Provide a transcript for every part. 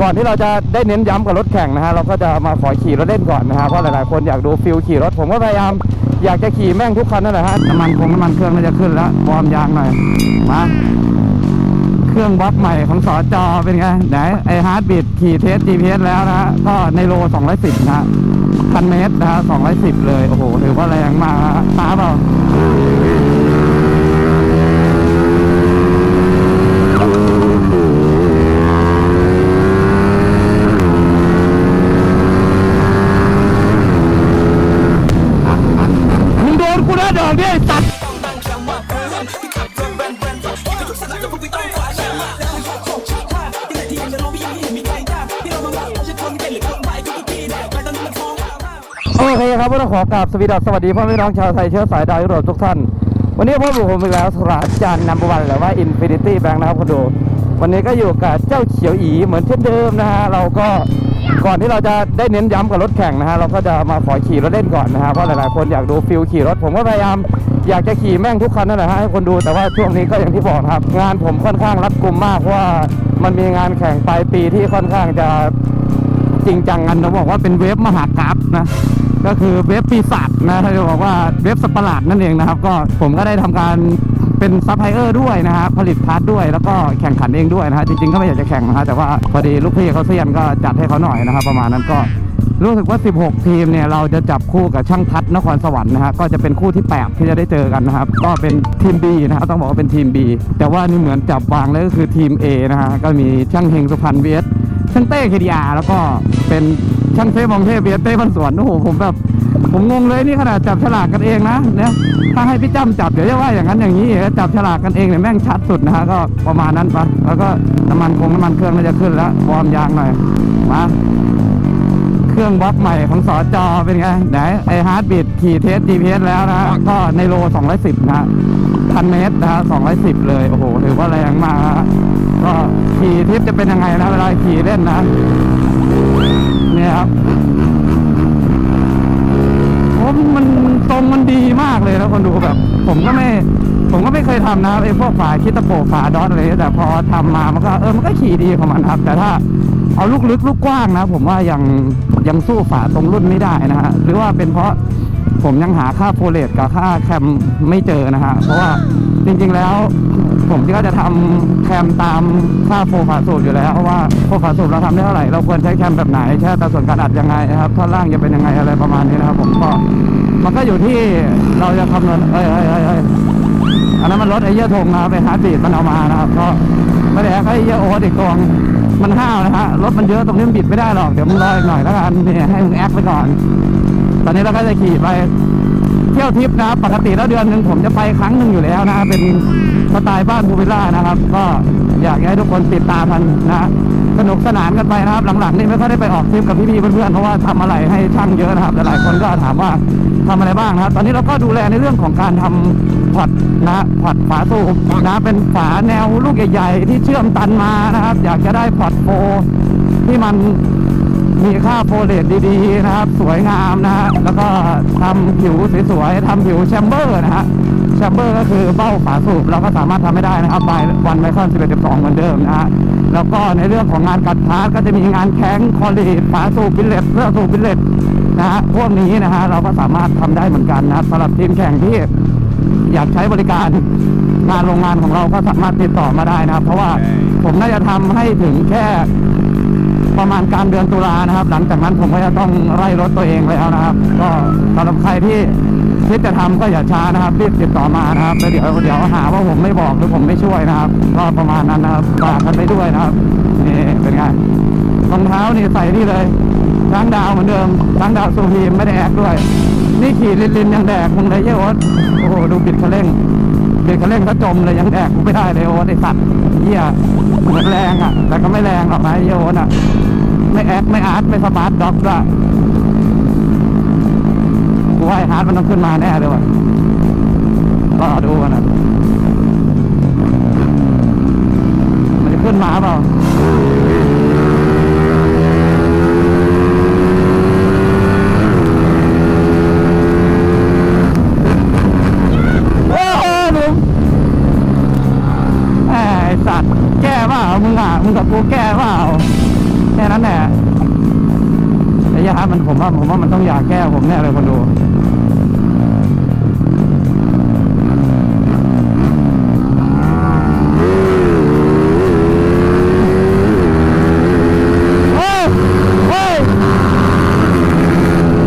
ก่อนที่เราจะได้เน้นย้ำกับรถแข่งนะฮะเราก็จะมาขอขี่รถเล่นก่อนนะฮะเพราะหลายๆคนอยากดูฟิลขี่รถผมก็พยายามอยากจะขี่แม่งทุกคันนั่นแหละฮะน้ำมันคงน้ำมันเครื่องน่าจะขึ้นแล้ววอร์มยางหน่อยมาเครื่องบล็อกใหม่ของสอจอเป็นไงไหนไอฮาร์ดบิดขี่เทส GPS แล้วนะฮะก็ในโล 210 นะฮะพันเมตรนะฮะ210 เลย โอ้โหถือว่าแรงมากฮะตาเปล่า ก็ต้องขอกราบสวีดัสสวัสดีพ่อแม่น้องชาวไทยเชื้อสายดาวยุโรปทุกท่าน วันนี้พ่อผมอีกแล้วสราจารย์นัมเบอร์วันหรือว่า Infinity Bank นะครับคุณดู วันนี้ก็อยู่กับเจ้าเขียวอีเหมือนเช่นเดิมนะฮะ เราก็ก่อนที่เราจะได้เน้นย้ำกับรถแข่งนะฮะ เราก็จะมาขอขี่รถเล่นก่อนนะฮะ เพราะหลายๆคนอยากดูฟิลขี่รถ ผมก็พยายามอยากจะขี่แม่งทุกคันนั่นแหละฮะให้คนดูแต่ว่าช่วงนี้ก็อย่างที่บอกครับ งานผมค่อนข้างรัดกุมมากว่ามันมีงานแข่งปลายปีที่ค่อนข้างจะ จริงจังกันเราบอกว่าเป็นเว็บมหากราฟนะก็คือเว็บปีศาจนะถ้าจะบอกว่าเว็บสปาร์ลาดนั่นเองนะครับ ก็ผมก็ได้ทำการเป็นซัพพลายเออร์ด้วยนะฮะผลิตพาร์ทด้วยแล้วก็แข่งขันเองด้วยนะฮะจริงๆก็ไม่อยากจะแข่งนะฮะแต่ว่าพอดีลูกพี่เขาเซียนก็จัดให้เขาหน่อยนะครับ ประมาณนั้นก็รู้สึกว่า 16 ทีมเนี่ยเราจะจับคู่กับช่างทัดนครสวรรค์นะฮะก็จะเป็นคู่ที่ 8 ที่จะได้เจอกันนะครับ ก็เป็นทีม B นะครับต้องบอกว่าเป็นทีม B แต่ว่านี่เหมือนจับวางเลยก็คือทีม A นะฮะก็มีช่างเฮงสุพรรณเางเต้เคดีอาแล้วก็เป็นช่างเต้มองเทพเบียเต้พันสวนโอ้โหผมแบบผมงงเลยนี่ขนาดจับฉลากกันเองนะเนี่ยถ้าให้พี่จ้ำจับเดี๋ยวจะว่าอย่างนั้นอย่างนี้จับฉลากกันเองเนี่ยแม่งชัดสุดนะฮะก็ประมาณนั้นปะแล้วก็น้ำมันคงน้ำมันเครื่องน่าจะขึ้นแล้ววอร์มยางหน่อยมาเครื่องบล็อกใหม่ของสอจอเป็นไงไหนไอฮาร์ดบิดขี่เทส GPS แล้วนะก็ในโล 210 นะ พันเมตรนะฮะ210เลย โอ้โห ถือว่าแรงมากก็ขี่ทิปจะเป็นยังไงนะ เวลาขี่เล่นนะ เนี่ยครับผมมันทรงมันดีมากเลยนะคนดูแบบ ผมก็ไม่ ผมก็ไม่เคยทำนะไอ้พวกฝาคิดตะโปฝาดอทอะไรแต่พอทำมามันก็เออมันก็ขี่ดีของมันครับ แต่ถ้า เอาลูกลึกลูกกว้างนะ ผมว่ายังยังสู้ฝาตรงรุ่นไม่ได้นะฮะหรือว่าเป็นเพราะผมยังหาค่าโฟเลตกับค่าแคมไม่เจอนะฮะเพราะว่าจริงๆแล้วผมก็จะทำแคมตามค่าโฟฝาสูบอยู่แล้วเพราะว่าโฟฝาสูบเราทำได้เท่าไหร่เราควรใช้แคมแบบไหนแค่แต่ส่วนการอัดยังไงนะครับท่อนล่างจะเป็นยังไงอะไรประมาณนี้นะครับ ผมก็มันก็อยู่ที่เราจะคำนวณเอ้ยเอ้ยเอ้ยเอ้ยอันนั้นมันรถไอเยี่ยธงนะไอ้ฮาร์ดบีดมันเอามานะครับ ก็ไม่ได้แอคไอ้เยี่ยโอ๊ตอีกกอง มันห้าวนะฮะรถมันเยอะตรงนี้มันบิดไม่ได้หรอกเดี๋ยวมึงรออีกหน่อยแล้วกันเนี่ยให้มึงแอคไปก่อน ตอนนี้เราก็จะขี่ไปเที่ยวทริปนะครับปกติแล้วเดือนหนึ่งผมจะไปครั้งหนึ่งอยู่แล้วนะเป็นสไตล์บ้านภูวิลล่านะครับ ก็อยากให้ทุกคนติดตามมันนะสนุกสนานกันไปนะครับ หลังๆนี่ไม่ค่อยได้ไปออกทริปกับพี่ๆเพื่อนๆเพราะว่าทำอะไรให้ช่างเยอะนะครับหลายๆคนก็ถามว่า ทำอะไรบ้างนะครับ ตอนนี้เราก็ดูแลในเรื่องของการทำพอร์ตนะพอร์ตฝาสูบนะเป็นฝาแนวลูกใหญ่ๆที่เชื่อมตันมานะครับ อยากจะได้พอร์ตโฟที่มันมีค่าโฟเลตดีๆนะครับ สวยงามนะฮะแล้วก็ทำผิวสวยๆทำผิวแชมเบอร์นะฮะแชมเบอร์ก็คือเบ้าฝาสูบเราก็สามารถทำไม่ได้นะครับไปวันไมคอน11 12 เหมือนเดิมนะฮะแล้วก็ในเรื่องของงานกัดพาร์ก็จะมีงานแข้งคอลีดฝาสูบบิลเลตเพื่อสูบบิลเลต นะฮะพวกนี้นะฮะเราก็สามารถทำได้เหมือนกันนะครับสำหรับทีมแข่งที่อยากใช้บริการงานโรงงานของเราก็สามารถติดต่อมาได้นะครับ เพราะว่าผมน่าจะทำให้ถึงแค่ประมาณกลารเดือนตุลานะครับ หลังจากนั้นผมก็จะต้องไล่รถตัวเองแล้วนะครับ ก็สำหรับใครที่คิดจะทำก็อย่าช้านะครับรีบติดต่อมานะครับแล้วเดี๋ยวเดี๋ยวหาว่าผมไม่บอกหรือผมไม่ช่วยนะครับ ก็ประมาณนั้นนะครับฝากกันไปด้วยนะครับนี่เป็นไงรองเท้านี่ใส่นี่เลย ช้างดาวเหมือนเดิมช้างดาวซูพีไม่ได้แอคด้วย นี่ขี่ลินลินยังแดกมึงเลยเยอะโอ๊ตโอ้โหดูบิดคันเร่งบิดคันเร่งก็จมเลยยังแดกกูไม่ได้เลยโอ๊ตไอสัตว์เหี้ยเหมือนแรงอะ แต่ก็ไม่แรงหรอกนะเหี้ยโอ๊ตอะ ไม่แอคไม่อาร์ตไม่สมาร์ทด็อกด้วยกูว่าไอ้ฮาร์ดมันต้องขึ้นมาแน่เลยว่ะรอดูกันนะมันจะขึ้นมาเปล่า อ้ยามันผมว่าผมว่ามันต้องอยากแก้ผมแน่เลยคนดูเฮ้ยเฮ้ย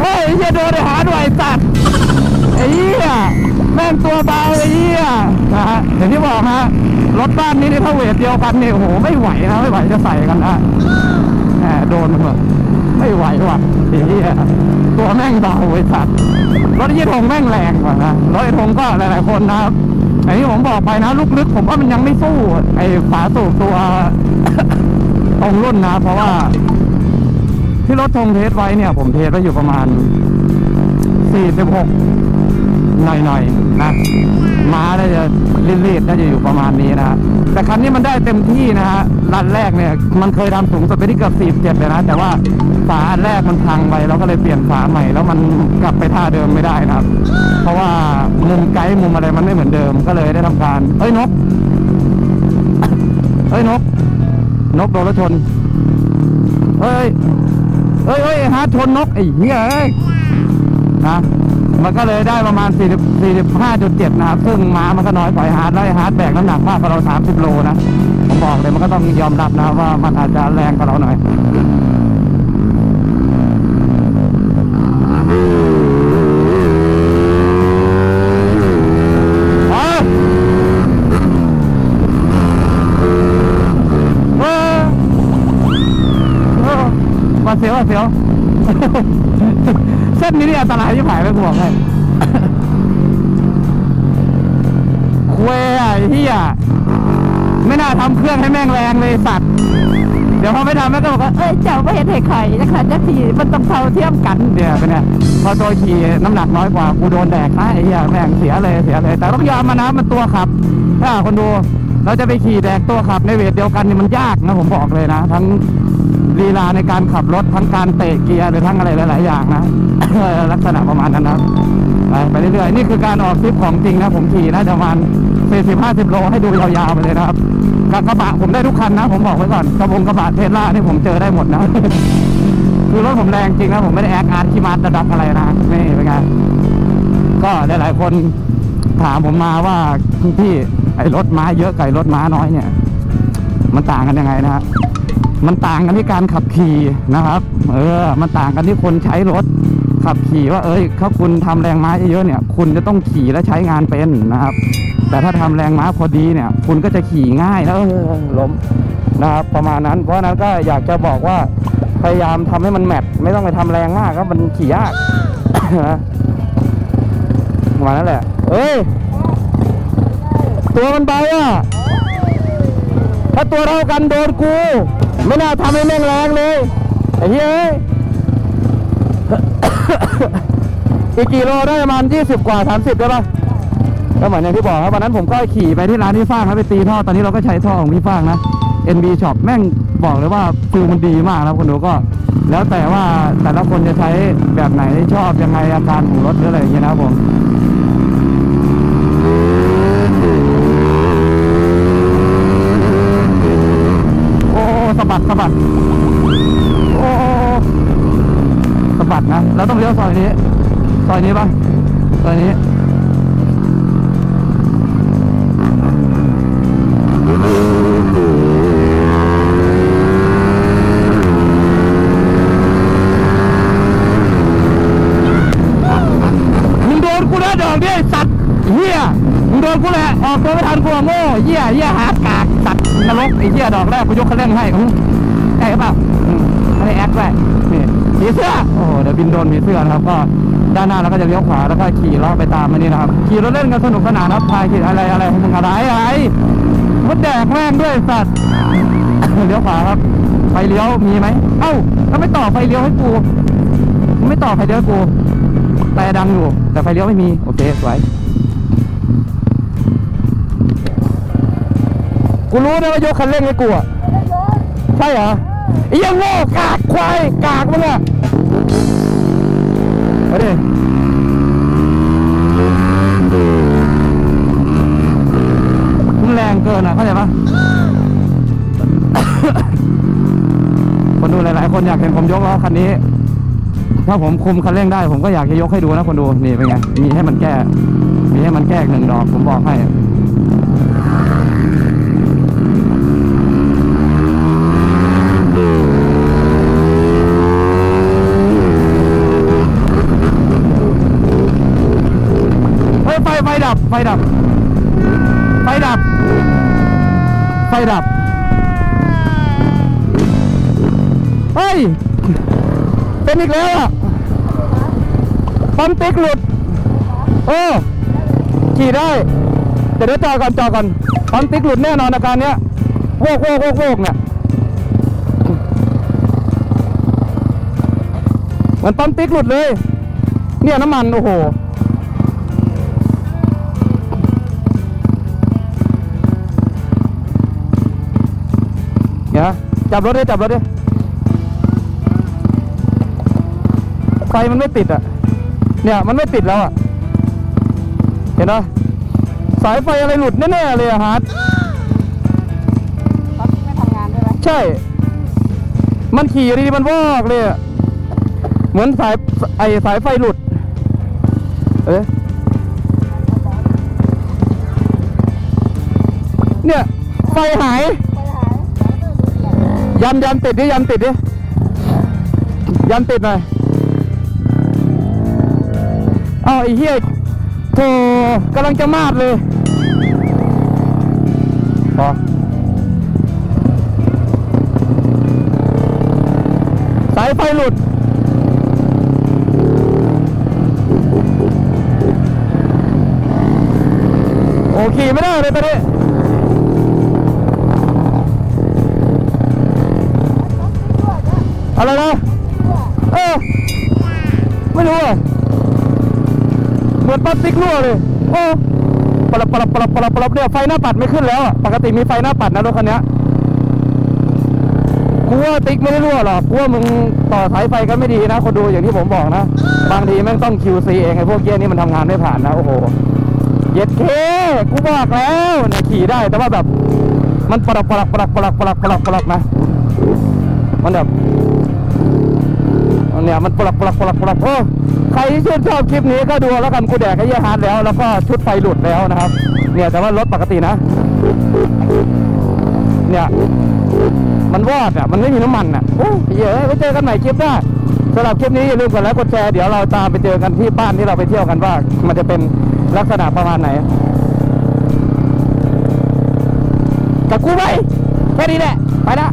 เฮ้ยอ้เหี้ยโดนไอ้หาหน่วยสัตว์ไอ้เหี้ยแม่งตัวเบาไอ้เหี้ยนะฮะอย่างที่บอกฮะรถบ้านนี้นี่ถ้าเวทเดียวกันเนี่ยโอ้โหไม่ไหวนะไม่ไหวจะใส่กันนะแหมโดนมันแบบ ไม่ไหวว่ะไอ้เหี้ยตัวแม่งเบาไอ้สัตว์รถไอ้ยี่ทงแม่งแรงกว่านะรถไอ้ทงก็หลายๆคนนะครับไอ้ที่ผมบอกไปนะลูกลึกผมว่ามันยังไม่สู้ไอ้ฝาสูบตัวตรงรุ่นนะ เพราะว่า ที่รถทงเทสไว้เนี่ย ผมเทสไว้อยู่ประมาณ46 หน่อยๆนะม้าน่าจะรีดๆน่าจะอยู่ประมาณนี้นะแต่คันนี้มันได้เต็มที่นะฮะรันแรกเนี่ยมันเคยทำสูงสุดไปที่เกือบ47เลยนะ แต่ว่าฝาอันแรกมันพังไปเราก็เลยเปลี่ยนฝาใหม่ แล้วมันกลับไปท่าเดิมไม่ได้นะครับ เพราะว่ามุมไกด์มุมอะไรมันไม่เหมือนเดิมก็เลยได้ทำการเอ้ยนกเอ้ยนก นกโดนรถชนเฮ้ยเฮ้ยเฮ้ยฮาชนนกไอ้เหี้ยนะ มันก็เลยได้ประมาณ 40 45.7 นะครับ ซึ่งม้ามันก็น้อยกว่าไอ้ฮาร์ดแล้วไอ้ฮาร์ดแบกน้ำหนักมากกว่าเรา 30 โลนะ ผมบอกเลยมันก็ต้องยอมรับนะว่ามันอาจจะแรงกว่าเราหน่อยเออเออมาเสียวมาเสียว เส้นนี้นี่อันตรายที่ผายไปกูบอกให้คุยอะเฮียไม่น่าทำเครื่องให้แม่งแรงเลยสัตว์เดี๋ยวพอไม่ทำแม่งก็บอกว่าเอ้ยเจ้าไม่เห็นไอ้ไข่จะขันจะขี่มันต้องเท่าเทียมกันเดี๋ยวเป็นไงพอตัวขี่น้ำหนักน้อยกว่ากูโดนแดกนะไอ้เหี้ยแม่งเสียเลยเสียเลย แต่ต้องยอมมานะมันตัวขับ ถ้าคนดูเราจะไปขี่แดกตัวขับในเวทเดียวกันนี่มันยากนะผมบอกเลยนะ ทั้ง ลีลาในการขับรถทั้งการเตะเกียร์หรือทั้งอะไรหลาย ๆ อย่างนะ ลักษณะประมาณนั้นนะไปเรื่อย ๆ นี่คือการออกทริปของจริงนะ ผมขี่นะประมาณ40 50 โลให้ดูยาว ๆ ไปเลยนะครับกระบะผมได้ทุกคันนะ ผมบอกไว้ก่อนกระบงกระบะเทสลานี่ผมเจอได้หมดนะ คือรถผมแรงจริงนะ ผมไม่ได้แอคอาร์ตขี้มาร์ตดักอะไรนะนี่เป็นไงก็หลาย ๆ คนถามผมมาว่าพี่ไอ้รถม้าเยอะกับไอ้รถม้าน้อยเนี่ย มันต่างกันยังไงนะฮะ มันต่างกันที่การขับขี่นะครับ เออ มันต่างกันที่คนใช้รถขับขี่ว่าเอ้ยถ้าคุณทำแรงม้าเยอะเนี่ย คุณจะต้องขี่และใช้งานเป็นนะครับ แต่ถ้าทำแรงม้าพอดีเนี่ย คุณก็จะขี่ง่ายแล้วล้มนะครับประมาณนั้น เพราะนั้นก็อยากจะบอกว่าพยายามทำให้มันแมทไม่ต้องไปทำแรงมากครับมันขี่ยากนะมาณนั้นแหละ เอ้ย ตัวมันเบาอะ ถ้าตัวเท่ากันโดนกู ไม่น่าทำให้แม่งแรงเลยไอ้เหี้ย อีกกี่โลได้ประมาณ20กว่า30ได้ปะก็เหมือนอย่างที่บอกครับวันนั้นผมก็ขี่ไปที่ร้านพี่ฟ้างครับไปตีท่อตอนนี้เราก็ใช้ท่อของพี่ฟ้างนะ NB Shop แม่งบอกเลยว่าฟิลมันดีมากนะคนดูก็ แล้วแต่ว่าแต่ละคนจะใช้แบบไหนชอบยังไงอาการของรถหรืออะไรอย่างเงี้ยนะครับผม โอ้สะ บัดสะบัดโอ้สะบัดนะแล้วต้องเลี้ยวซอยนี้ซอยนี้ปะซอยนี้มึงโดนกูแล้วดอกเนี่ยสัตว์เฮียมึงโดนกูแหละออกตัวไม่ทันกูอะโง่เฮียเฮียหากาก สัตว์นรกไอ้เฮียดอกแรกกูยกคันเร่งให้อื้อใช่หรือเปล่าอืมไม่ได้แอคด้วยนี่ผีเสื้อโอ้โหเดี๋ยวบินโดนผีเสื้อนะครับ ก็ด้านหน้าเราก็จะเลี้ยวขวาแล้วก็ขี่ล้อไปตามมันนี่นะครับ ขี่รถเล่นกันสนุกสนานนะครับพายขี่อะไรอะไรของมึงอะไรอะไรมดแดกแม่งด้วยไอ้สัตว์เลี้ยวขวาครับไฟเลี้ยวมีไหมเอ้าแล้วไม่ต่อไฟเลี้ยวให้กูไม่ต่อไฟเลี้ยวให้กูแต่ดังอยู่แต่ไฟเลี้ยวไม่มีโอเคสวย กูรู้นะว่ายกคันเร่งให้กูอะใช่เหรอไอ้ยังโง่กากควายกากมึงอะมาดิมึงแรงเกินอะเข้าใจปะคนดูหลาย ๆ คนอยากเห็นผมยกล้อคันนี้ ถ้าผมคุมคันเร่งได้ ผมก็อยากจะยกให้ดูนะคนดู นี่เป็นไง มีให้มันแก้ มีให้มันแก้หนึ่งดอก ผมบอกให้ ฟดับไฟดับ ไฟดับ ไฟดับ เฮ้ย เป็นอีกแล้วอะปั๊มติ๊กหลุดเออขี่ได้แต่เดี๋ยวจอก่อนจอดก่อนปั๊มติ๊กหลุดแน่นอนอาการเนี้ยโวกโวกโวกโวกเนี่ยเหมันปั๊มติ๊กหลุดเลย เนี่ยน้ำมัน โอ้โห จับรถดิจับรถดิไฟมันไม่ติดอะ เนี่ยมันไม่ติดแล้วอะ เห็นปะสายไฟอะไรหลุดแน่ๆเลยอะฮาร์ดรถไม่ทำงานด้วยไหมใช่ มันขี่อยู่ดีๆมันวอกเลยอะเหมือนสายไอสายไฟหลุด เอ๊ะเนี่ย ไฟหาย ยันยันติดดิยันติดดิยันติดหน่อยเอาไอ้เหี้ยโธ่กำลังจะมาดเลยพอสายไฟหลุดโอเคไม่ได้เลยตอนนี้ อะไรนะเออไม่รู้อะเหมือนปั๊มติ๊กรั่วเลยโอ้ปลับปลับปลับปลับปลับเนี่ยไฟหน้าปัดไม่ขึ้นแล้วปกติมีไฟหน้าปัดนะรถคันนี้กูว่าติ๊กไม่ได้รั่วหรอกกูว่ามึงต่อสายไฟกันไม่ดีนะ คนดูอย่างที่ผมบอกนะ บางทีแม่งต้อง QC เองไอ้พวกเกียร์นี่มันทำงานไม่ผ่านนะโอ้โหเย็ดเคกูบอกแล้วเนี่ยขี่ได้แต่ว่าแบบ มันปลับปลับปลับปลับปลับปลับปลับนะมันแบบ เนี่ยมันปลักปลักปลักปลักโอ้ใครที่ชื่นชอบคลิปนี้ก็ดูแล้วกันกูแดกไอ้เหี้ยฮาร์ดแล้ว แล้วก็ชุดไฟหลุดแล้วนะครับ เนี่ยแต่ว่ารถปกตินะ เนี่ยมันวอดอะมันไม่มีน้ำมันอะโอ้ยเหี้ยอ้ยไว้เจอกันใหม่คลิปหน้าสำหรับคลิปนี้อย่าลืมกดไลค์กดแชร์เดี๋ยวเราตามไปเจอกันที่บ้านที่เราไปเที่ยวกันว่า มันจะเป็นลักษณะประมาณไหนกับกูไปแค่นี้แหละไปละ